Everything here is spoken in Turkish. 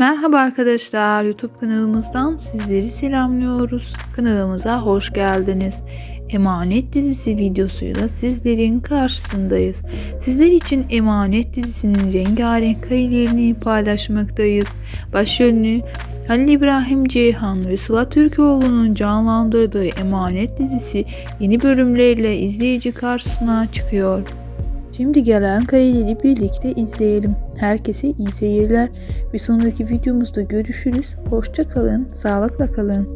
Merhaba arkadaşlar, YouTube kanalımızdan sizleri selamlıyoruz. Kanalımıza hoş geldiniz. Emanet dizisi videosuyla sizlerin karşısındayız. Sizler için Emanet dizisinin rengarenk karelerini paylaşmaktayız. Başrolünü Halil İbrahim Ceyhan ve Sıla Türkoğlu'nun canlandırdığı Emanet dizisi yeni bölümlerle izleyici karşısına çıkıyor. Şimdi gelen kareleri birlikte izleyelim. Herkese iyi seyirler. Bir sonraki videomuzda görüşürüz. Hoşça kalın, sağlıkla kalın.